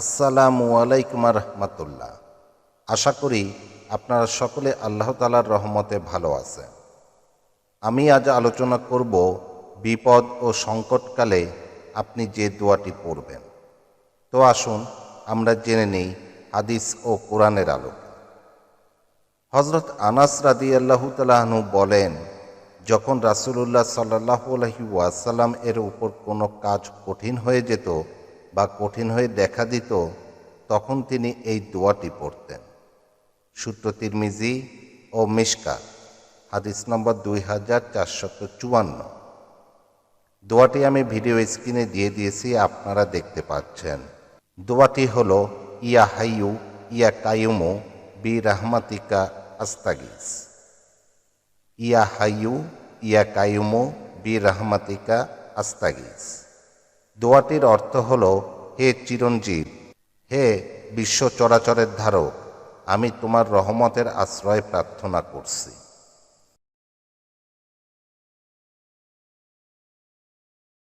আসসালামু আলাইকুম রহমতুল্লাহ। আশা করি আপনারা সকলে আল্লাহ তালার রহমতে ভালো আছে আমি আজ আলোচনা করব বিপদ ও সংকটকালে আপনি যে দোয়াটি পড়বেন। তো আসুন, আমরা জেনে নেই হাদিস ও কোরআনের আলোকে। হজরত আনাস রাদি আল্লাহ তালাহনু বলেন, যখন রাসুলুল্লাহ সাল্লাহ আলহি ওয়াসাল্লাম এর উপর কোনো কাজ কঠিন হয়ে যেত বা কঠিন হয়ে দেখা দিত, তখন তিনি এই দোয়াটি পড়তেন। সূত্র তিরমিজি ও মিশকা হাদিস নম্বর দুই হাজার চারশত চুয়ান্ন। দোয়াটি আমি ভিডিও স্ক্রিনে দিয়ে দিয়েছি, আপনারা দেখতে পাচ্ছেন। দোয়াটি হল, ইয়া হাইয়ু, ইয়া কায়ুমু বি রাহমাতিকা, আস্তাগিস। ইয়া হাইয়ু, ইয়া কায়ুমু বি রাহমাতিকা, আস্তাগিস। দোয়াটির অর্থ হল, হে চিরঞ্জীব, হে বিশ্ব চরাচরের ধারক, আমি তোমার রহমতের আশ্রয় প্রার্থনা করছি।